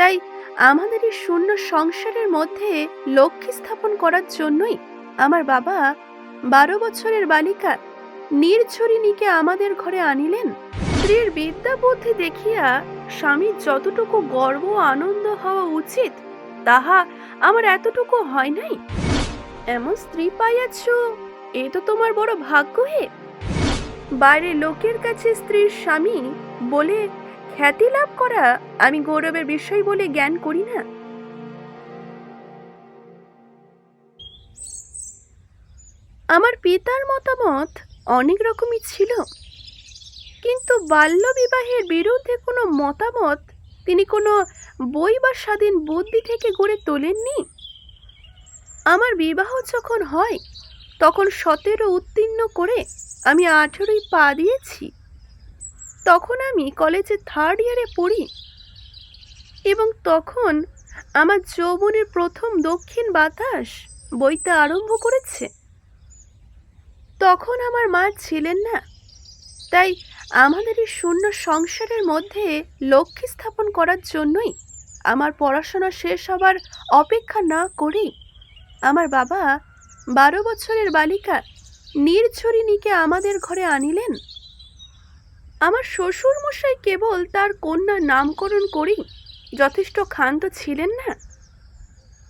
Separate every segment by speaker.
Speaker 1: তাই আমাদের এই শূন্য সংসারের মধ্যে লক্ষ্মী স্থাপন করার জন্যই আমার বাবা বারো বছরের বালিকা নির্ঝরিণীকে আমাদের ঘরে আনিলেন। স্ত্রীর বিদ্যা বুদ্ধি দেখিয়া স্বামীর যতটুকু গর্ব আনন্দ হওয়া উচিত, তাহা আমার এতটুকু হয় নাই। এমন স্ত্রী পাইয়াছ, এ তো তোমার বড় ভাগ্য হে বাইরের লোকের কাছে স্ত্রীর স্বামী বলে খ্যাতি লাভ করা আমি গৌরবের বিষয় বলে জ্ঞান করি না। আমার পিতার মতামত অনেক রকমই ছিল। কিন্তু বাল্য বিবাহের বিরুদ্ধে কোনো মতামত তিনি কোনো বই বা স্বাধীন বুদ্ধি থেকে গড়ে তোলেননি। আমার বিবাহ যখন হয়, তখন সতেরো উত্তীর্ণ করে আমি আঠেরোই পা দিয়েছি। তখন আমি কলেজে থার্ড ইয়ারে পড়ি। এবং তখন আমার যৌবনের প্রথম দক্ষিণ বাতাস বইতে আরম্ভ করেছে। তখন আমার মা ছিলেন না, তাই আমাদের এই শূন্য সংসারের মধ্যে লক্ষ্মী স্থাপন করার জন্যই আমার পড়াশোনা শেষ হবার অপেক্ষা না করেই আমার বাবা বারো বছরের বালিকা নির্ঝরিণীকে আমাদের ঘরে আনিলেন। আমার শ্বশুর মশাই কেবল তার কন্যার নামকরণ করেই যথেষ্ট ক্ষান্ত ছিলেন না।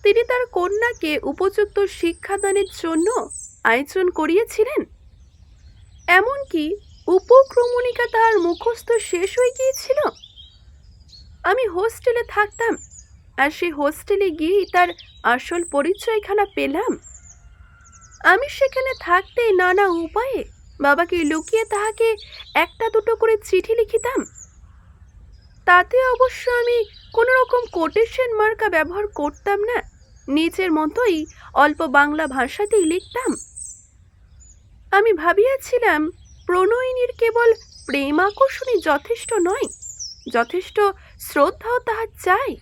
Speaker 1: তিনি তার কন্যাকে উপযুক্ত শিক্ষাদানের জন্য আয়োজন করিয়েছিলেন। এমনকি উপক্রমণিকা তার মুখস্থ শেষ হয়ে গিয়েছিল। আমি হোস্টেলে থাকতাম আর সেই হোস্টেলে গিয়েই তার আসল পরিচয়খানা পেলাম। আমি সেখানে থাকতে নানা উপায়ে বাবাকে লুকিয়ে তাহাকে একটা দুটো করে চিঠি লিখিতাম। তাতে অবশ্য আমি কোনো রকম কোটেশন মার্কা ব্যবহার করতাম না। নিজের মতোই অল্প বাংলা ভাষাতেই লিখতাম। আমি ভাবিয়াছিলাম, প্রণয়িনীর কেবল প্রেম আকর্ষণই যথেষ্ট নয়, যথেষ্ট শ্রদ্ধাও তাহার চাই।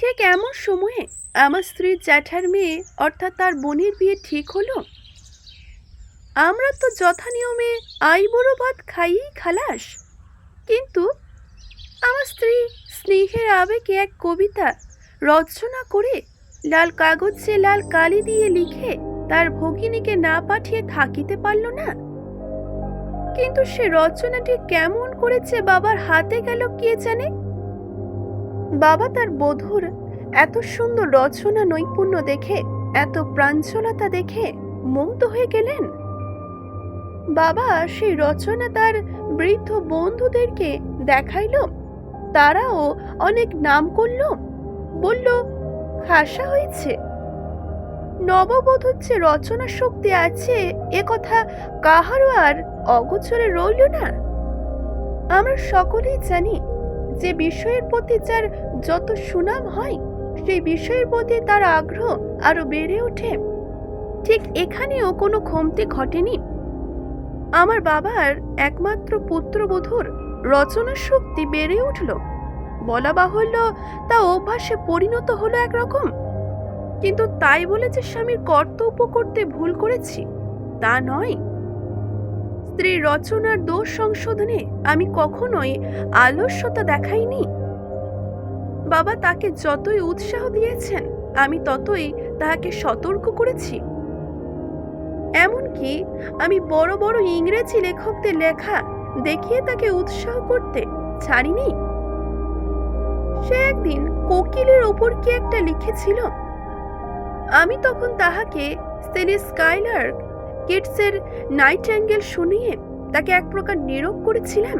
Speaker 1: ঠিক এমন সময়ে আমার স্ত্রীর জ্যাঠার মেয়ে, অর্থাৎ তার বোনের বিয়ে ঠিক হলো। আমরা তো যথা নিয়মে আইবুড়ো ভাত খাইয়েই খালাস। কিন্তু আমার স্ত্রী স্নেহের আবেগে এক কবিতা রচনা করে লাল কাগজে লাল কালি দিয়ে লিখে তার ভগিনীকে না পাঠিয়ে থাকিতে পারল না। কিন্তু সে রচনাটি কেমন করেছে বাবার হাতে গেল কে জানে? বাবা তার বধুর এত সুন্দর রচনা নৈপুণ্য দেখে, এত প্রাঞ্চলতা দেখে মুগ্ধ হয়ে গেলেন। বাবা সেই রচনা তার বৃদ্ধ বন্ধুদেরকে দেখাইল। তারাও অনেক নাম করল। বলল, খাসা হয়েছে। নববধূর যে রচনা শক্তি আছে, এ কথা কাহারও আর অগোচরে রইল না। আমরা সকলেই জানি যে বিষয়ের প্রতি যার যত সুনাম হয়, সেই বিষয়ের প্রতি তার আগ্রহ আরও বেড়ে ওঠে। ঠিক এখানেও কোনো কমতি ঘটেনি। আমার বাবার একমাত্র পুত্রবধূর রচনা শক্তি বেড়ে উঠল। বলা বাহুল্য তা অভ্যাসে পরিণত হলো একরকম। কিন্তু তাই বলে যে স্বামীর কর্তব্য করতে ভুল করেছি, তা নয়। স্ত্রীর রচনার দোষ সংশোধনে আমি কখনোই আলস্যতা দেখাইনি। বাবা তাকে যতই উৎসাহ দিয়েছেন, আমি ততই তাহাকে সতর্ক করেছি। এমনকি আমি বড় বড় ইংরেজি লেখকদের লেখা দেখিয়ে তাকে উৎসাহ করতে ছাড়িনি? সে একদিন কোকিলের ওপর কি একটা লিখেছিল? আমি তখন তাহাকে সেলি স্কাইলার কিটসের নাইট অ্যাঙ্গেল শুনিয়ে তাকে এক প্রকার নীরব করেছিলাম।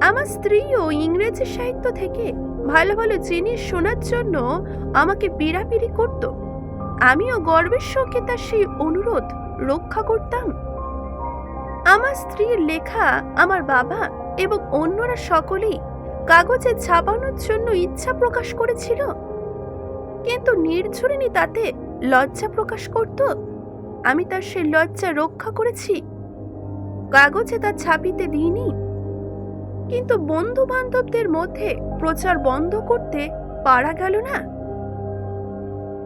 Speaker 1: আমার স্ত্রীও ইংরেজি সাহিত্য থেকে ভালো ভালো জিনিস শোনার জন্য আমাকে পিড়াপিড়ি করত। আমিও গর্বের সঙ্গে তার সেই অনুরোধ রক্ষা করতাম? আমার স্ত্রীর লেখা আমার বাবা এবং অন্যরা সকলেই কাগজে ছাপানোর জন্য ইচ্ছা প্রকাশ করেছিল। কিন্তু নির্ঝরিণী তাতে লজ্জা প্রকাশ করত। আমি তার সেই লজ্জা রক্ষা করেছি। কাগজে তা ছাপিতে দিইনি। কিন্তু বন্ধু বান্ধবদের মধ্যে প্রচার বন্ধ করতে পারা গেল না।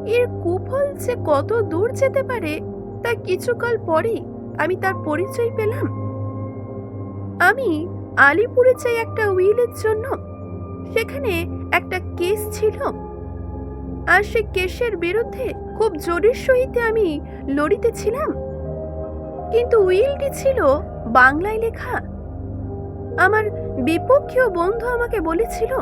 Speaker 1: এর কুফল যে কত দূর যেতে পারে তা কিছুকাল পরেই আমি তার পরিচয় পেলাম। আমি আলিপুরে চাই একটা উইলের জন্য। সেখানে একটা কেস ছিল। আর সে কেসের বিরুদ্ধে খুব জোরের সহিত আমি লড়িতেছিলাম কিন্তু উইলটি ছিল বাংলায় লেখা। আমার বিপক্ষীয় বন্ধু আমাকে বলেছিল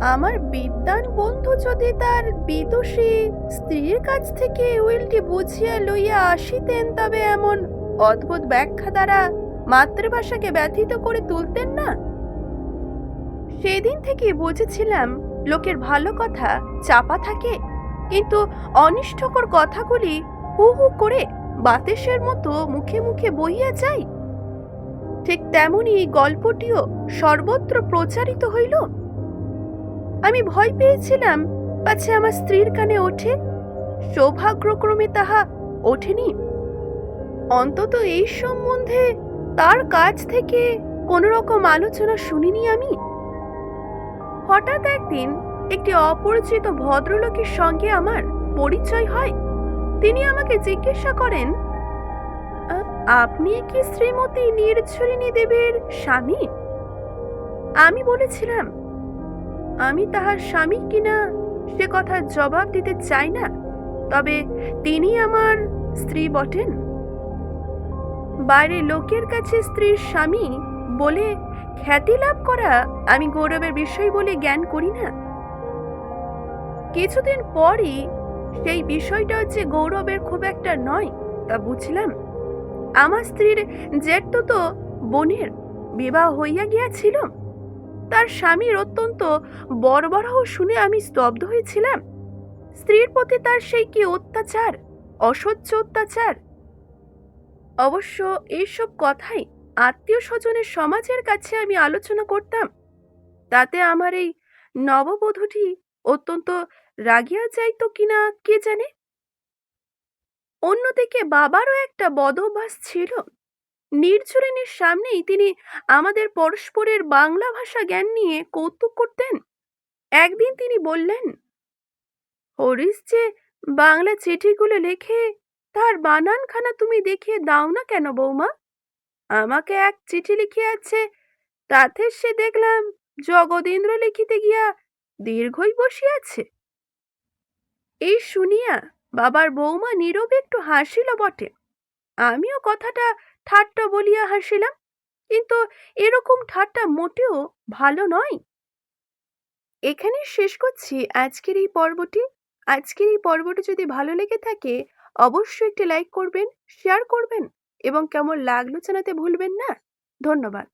Speaker 1: আমার বিদ্যান বন্ধু যদি তার বিদোষী স্ত্রীর কাছ থেকে উইলটি বুঝিয়া লইয়া আসিতেন, তবে এমন অদ্ভুত ব্যাখ্যা দ্বারা মাতৃভাষাকে ব্যথিত করে তুলতেন না? সেদিন থেকে বুঝেছিলাম, লোকের ভালো কথা চাপা থাকে, কিন্তু অনিষ্টকর কথাগুলি হু হু করে বাতাসের মতো মুখে মুখে বইয়া যায়। ঠিক তেমনি গল্পটিও সর্বত্র প্রচারিত হইল। আমি ভয় পেয়েছিলাম, পাছে আমার স্ত্রীর কানে ওঠে। সৌভাগ্যক্রমে তাহা ওঠেনি। অন্তত এই সম্বন্ধে তার কাছ থেকে কোনো রকম আলোচনা শুনিনি আমি। হঠাৎ একদিন একটি অপরিচিত ভদ্রলোকের সঙ্গে আমার পরিচয় হয়। তিনি আমাকে জিজ্ঞাসা করেন আপনি কি শ্রীমতী নির্ঝরিণী দেবীর স্বামী? আমি বলেছিলাম আমি তাহার স্বামী কিনা সে কথার জবাব দিতে চাই না। তবে তিনি আমার স্ত্রী বটেন। বাইরে লোকের কাছে স্ত্রীর স্বামী বলে খ্যাতি লাভ করা আমি গৌরবের বিষয় বলে জ্ঞান করি না। কিছুদিন পরই সেই বিষয়টা হচ্ছে গৌরবের খুব একটা নয়, তা বুঝলাম। আমার স্ত্রীর জেঠ তো বোনের বিবাহ হইয়া গিয়াছিল। তার স্বামীর অত্যন্ত বর্বরহ শুনে আমি স্তব্ধ হয়েছিলাম। স্ত্রীর প্রতি তার সেই কি অত্যাচার, অসহ্য অত্যাচার? অবশ্য এইসব কথাই আত্মীয় স্বজনের সমাজের কাছে আমি আলোচনা করতাম। তাতে আমার এই নববধূটি অত্যন্ত রাগিয়া যাইতো কিনা কে জানে? অন্যদিকে বাবারও একটা বদ ছিল। নির্ঝরিণীর সামনেই তিনি আমাদের পরস্পরের বাংলা ভাষা জ্ঞান নিয়ে কৌতুক করতেন। একদিন তিনি বললেন, হরিশ যে বাংলা চিঠিগুলো লেখে, তার বানানখানা তুমি দেখিয়ে দাও না কেন বৌমা? আমাকে এক চিঠি লিখিয়াছে, তাতে সে দেখলাম জগদীন্দ্র লিখিতে গিয়া দীর্ঘই বসিয়াছে। এই শুনিয়া বাবার বৌমা নীরবে একটু হাসিল বটে। আমিও কথাটা ঠাট্টা বলিয়া হাসিলাম, কিন্তু এরকম ঠাট্টা মোটেও ভালো নয়। এখানে শেষ করছি আজকের এই পর্বটি। আজকের এই পর্বটি যদি ভালো লেগে থাকে, অবশ্যই একটি লাইক করবেন, শেয়ার করবেন এবং কেমন লাগল জানাতে ভুলবেন না। ধন্যবাদ।